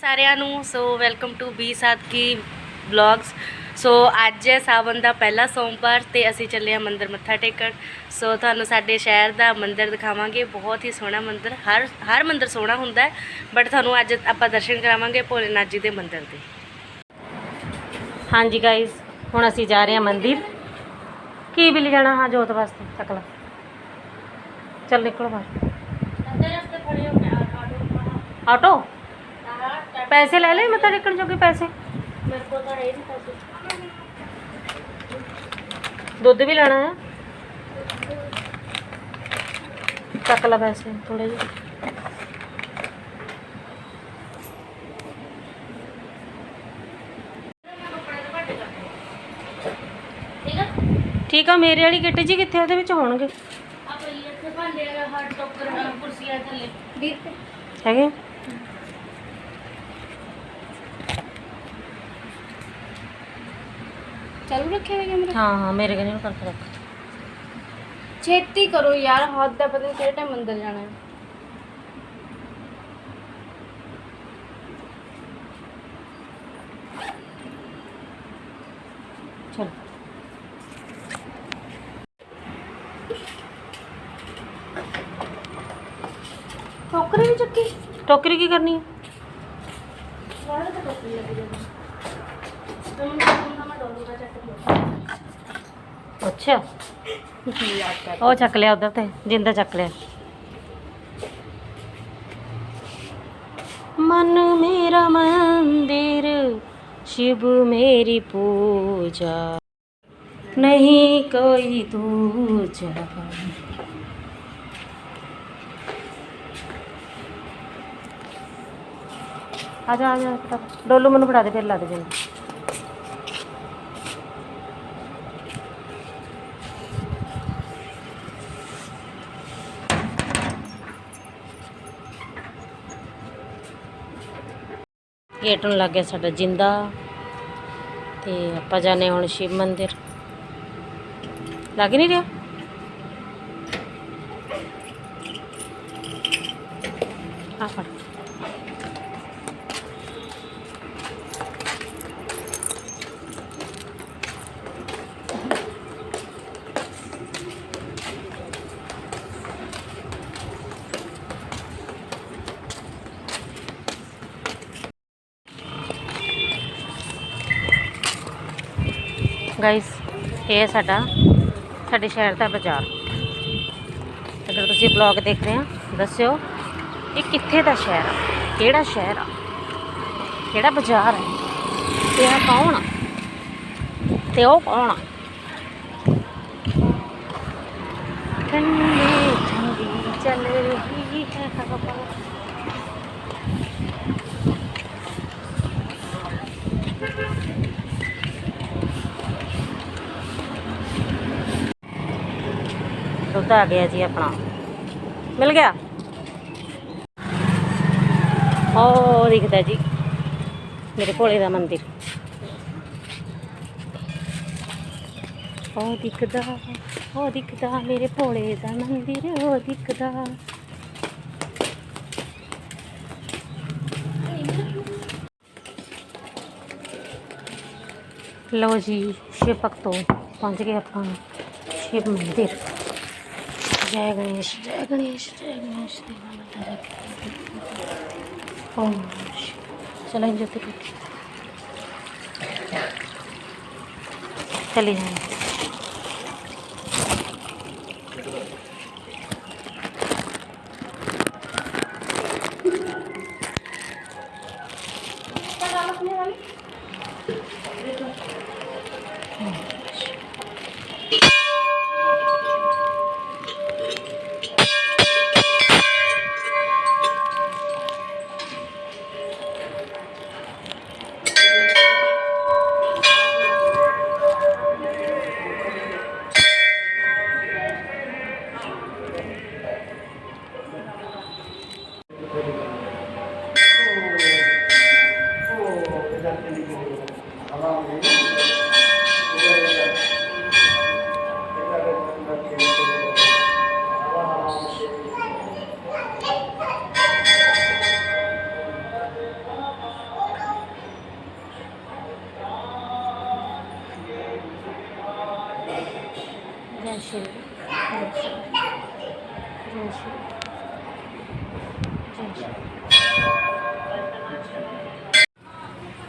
ਸਾਰਿਆਂ ਨੂੰ so welcome to B Sadki vlogs so ਅੱਜ ਹੈ ਸਾਵਨ ਦਾ ਪਹਿਲਾ ਸੋਮਵਾਰ ਤੇ ਅਸੀਂ ਚੱਲੇ ਹਾਂ ਮੰਦਿਰ ਮੱਥਾ ਟੇਕਣ। ਸੋ ਤੁਹਾਨੂੰ ਸਾਡੇ ਸ਼ਹਿਰ ਦਾ ਮੰਦਿਰ ਦਿਖਾਵਾਂਗੇ। ਬਹੁਤ ਹੀ ਸੋਹਣਾ ਮੰਦਿਰ ਹਰ ਹਰ ਮੰਦਿਰ ਸੋਹਣਾ ਹੁੰਦਾ ਹੈ ਬਟ ਤੁਹਾਨੂੰ ਅੱਜ ਆਪਾਂ ਦਰਸ਼ਨ ਕਰਾਵਾਂਗੇ ਭੋਲੇਨਾਥ ਜੀ ਦੇ ਮੰਦਿਰ ਦੇ। ਹਾਂਜੀ ਗਾਇਸ ਹੁਣ ਅਸੀਂ ਜਾ ਰਹੇ ਹਾਂ ਮੰਦਿਰ। ਕੀ ਬਿਲ ਜਾਣਾ ਹਾਂ ਜੋਤ ਵਾਸਤੇ ਚੱਕ ਲਾ। ਚੱਲ ਨਿਕਲੋ ਬਾਹਰ। ਆਟੋ? ਪੈਸੇ ਲੈ ਲੈ ਮੱਥਾ ਟੇਕਣ ਜੋਗੇ ਪੈਸੇ? ਮੇਰੇ ਕੋਲ ਤਾਂ ਹੈ ਨਹੀਂ ਪੈਸੇ। ਦੁੱਧ ਵੀ ਲੈਣਾ ਹੈ? ਚੱਕ ਲਾ ਪੈਸੇ ਥੋੜੇ ਜਿਹੇ। ਠੀਕ ਆ? ਆ ਮੇਰੇ ਵਾਲੀ ਕਿੱਟ ਜੀ ਕਿੱਥੇ ਉਹਦੇ ਵਿੱਚ ਹੋਣਗੇ। ਆਪਾਂ ਇਹ ਇੱਥੇ ਭਾਂਡੇ ਦਾ ਹੱਟ ਟੋਕਰ ਕੁਰਸੀਆਂ ਥੱਲੇ। 20 ਰੁਪਏ ਹੈਗੇ? ਚਾਲੂ ਰੱਖਿਆ ਹੋਇਆ ਕੈਮਰਾ ਹਾਂ ਹਾਂ ਮੇਰੇ ਕਨੇ ਨੂੰ ਕਰਕੇ ਰੱਖ ਛੇਤੀ ਕਰੋ ਯਾਰ ਹੱਦ ਦਾ ਪਤਾ ਨਹੀਂ ਕਿਹੜੇ ਟਾਈਮ ਅੰਦਰ ਜਾਣਾ ਹੈ ਚਲ ਟੋਕਰੀ ਵੀ ਚੱਕੀ ਟੋਕਰੀ ਕੀ ਕਰਨੀ ਹੈ ਵਾਹ ਤਾਂ ਟੋਕਰੀ ਲੱਗੀ ਜਾਂਦੀ ਅੱਛਾ। ਉਹ ਚੱਕ ਲਿਆ ਉਧਰ ਤੇ, ਜਿੰਦਾ ਚੱਕ ਲਿਆ। ਮਨ ਮੇਰਾ ਮੰਦਿਰ, ਸ਼ਿਵ ਮੇਰੀ ਪੂਜਾ। ਨਹੀਂ ਕੋਈ ਦੂਜਾ ਆ ਜਾ ਆ ਜਾ ਡੋਲੂ ਮੈਨੂੰ ਫੜਾ ਦੇ, ਫਿਰ ਲਾ ਦੇ। ਗੇਟ ਨੂੰ ਲੱਗ ਗਿਆ ਸਾਡਾ ਜਿੰਦਾ। ਤੇ ਆਪਾਂ ਜਾਣੇ ਹੁਣ ਸ਼ਿਵ ਮੰਦਿਰ। ਲੱਗ ਨਹੀਂ ਰਿਹਾ? ਆ ਫੜ। ਗਾਇਸ ਇਹ ਸਾਡਾ, ਸਾਡੇ ਸ਼ਹਿਰ ਦਾ ਬਾਜ਼ਾਰ। ਅਗਰ ਤੁਸੀਂ ਬਲੌਗ ਦੇਖ ਰਹੇ ਹੋ, ਦੱਸਿਓ ਇਹ ਕਿੱਥੇ ਦਾ ਸ਼ਹਿਰ ਆ? ਕਿਹੜਾ ਸ਼ਹਿਰ ਆ? ਕਿਹੜਾ ਬਾਜ਼ਾਰ ਹੈ ਤੇ ਇਹ ਕੌਣ ਆ? ਤੇ ਉਹ ਕੌਣ ਆ? ਠੰਡੀ ਠੰਡੀ ਚੱਲ ਰਹੀ ਹੈ ਹਵਾ। ਦੁੱਧ ਆ ਗਿਆ ਜੀ ਆਪਣਾ। ਮਿਲ ਗਿਆ? ਉਹ ਦਿਖਦਾ ਜੀ, ਮੇਰੇ ਭੋਲੇ ਦਾ ਮੰਦਿਰ। ਉਹ ਦਿਖਦਾ ਉਹ ਦਿਖਦਾ, ਮੇਰੇ ਭੋਲੇ ਦਾ ਮੰਦਿਰ, ਉਹ ਦਿਖਦਾ। ਲਓ ਜੀ ਸ਼ਿਵ ਭਗਤੋਂ ਪਹੁੰਚ ਗਏ ਆਪਾਂ ਸ਼ਿਵ ਮੰਦਿਰ। Jagnish, Jagnish, Jagnish, Jagnish, oh, Jagnish, Jagnish, Jagnish, Jagnish, Jagnish,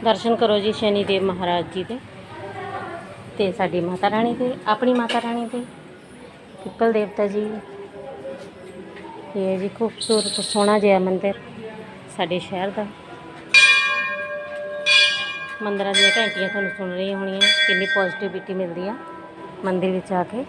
ਦਰਸ਼ਨ ਕਰੋ ਜੀ ਸ਼ਨੀ ਦੇਵ ਮਹਾਰਾਜ ਜੀ ਦੇ ਤੇ ਸਾਡੀ ਮਾਤਾ ਰਾਣੀ ਦੇ ਆਪਣੀ ਮਾਤਾ ਰਾਣੀ ਦੇ ਪਿੱਪਲ ਦੇਵਤਾ ਜੀ ਇਹ ਜੀ ਖੂਬਸੂਰਤ ਸੋਹਣਾ ਜਿਹਾ ਮੰਦਿਰ ਸਾਡੇ ਸ਼ਹਿਰ ਦਾ ਮੰਦਰਾਂ ਦੀਆਂ ਘੰਟੀਆਂ ਤੁਹਾਨੂੰ ਸੁਣ ਰਹੀ ਹੋਣੀਆਂ ਕਿੰਨੀ ਪੋਜ਼ਿਟਿਵਿਟੀ ਮਿਲਦੀ ਆ ਮੰਦਿਰ ਵਿੱਚ ਆ ਕੇ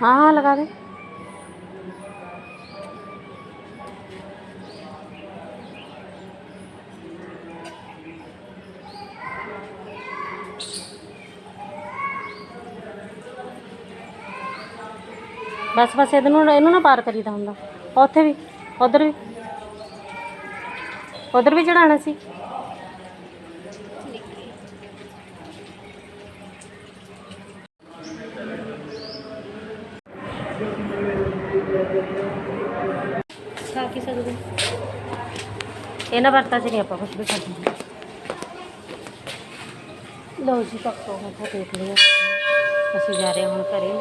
हाँ हाँ लगा दे ਬਸ ਬਸ ਇਹਨੂੰ ਇਹਨੂੰ ਨਾ ਪਾਰ ਕਰੀਦਾ ਹੁੰਦਾ ਉੱਥੇ ਵੀ ਉਧਰ ਵੀ ਉਧਰ ਵੀ ਚੜਾਉਣਾ ਸੀ ਖਾ ਕੀ ਸਕਦੇ ਇਹਨਾਂ ਵਰਤਾਂ 'ਚ ਨਹੀਂ ਆਪਾਂ ਕੁਝ ਵੀ ਕਰਦੇ ਲਓ ਜੀ, ਪੱਕੋ ਮੱਥਾ ਟੇਕ ਲਿਆ ਅਸੀਂ ਜਾ ਰਹੇ ਹੁਣ ਘਰੇ।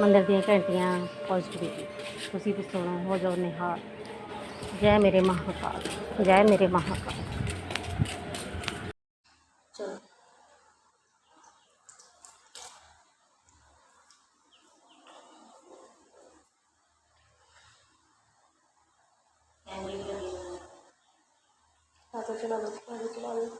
ਮੰਦਰ ਦੀਆਂ ਘੰਟੀਆਂ ਪੋਜ਼ਿਟਿਵਿਟੀ ਤੁਸੀਂ ਵੀ ਸੁਣੋ, ਹੋ ਜਾਓ ਨਿਹਾਲ। ਜੈ ਮੇਰੇ ਮਹਾਕਾਲ, ਜੈ ਮੇਰੇ ਮਹਾਕਾਲ। ਆਜੋ ਚਲਾ ਲਓ ਆਜੋ ਚਲਾ ਲਓ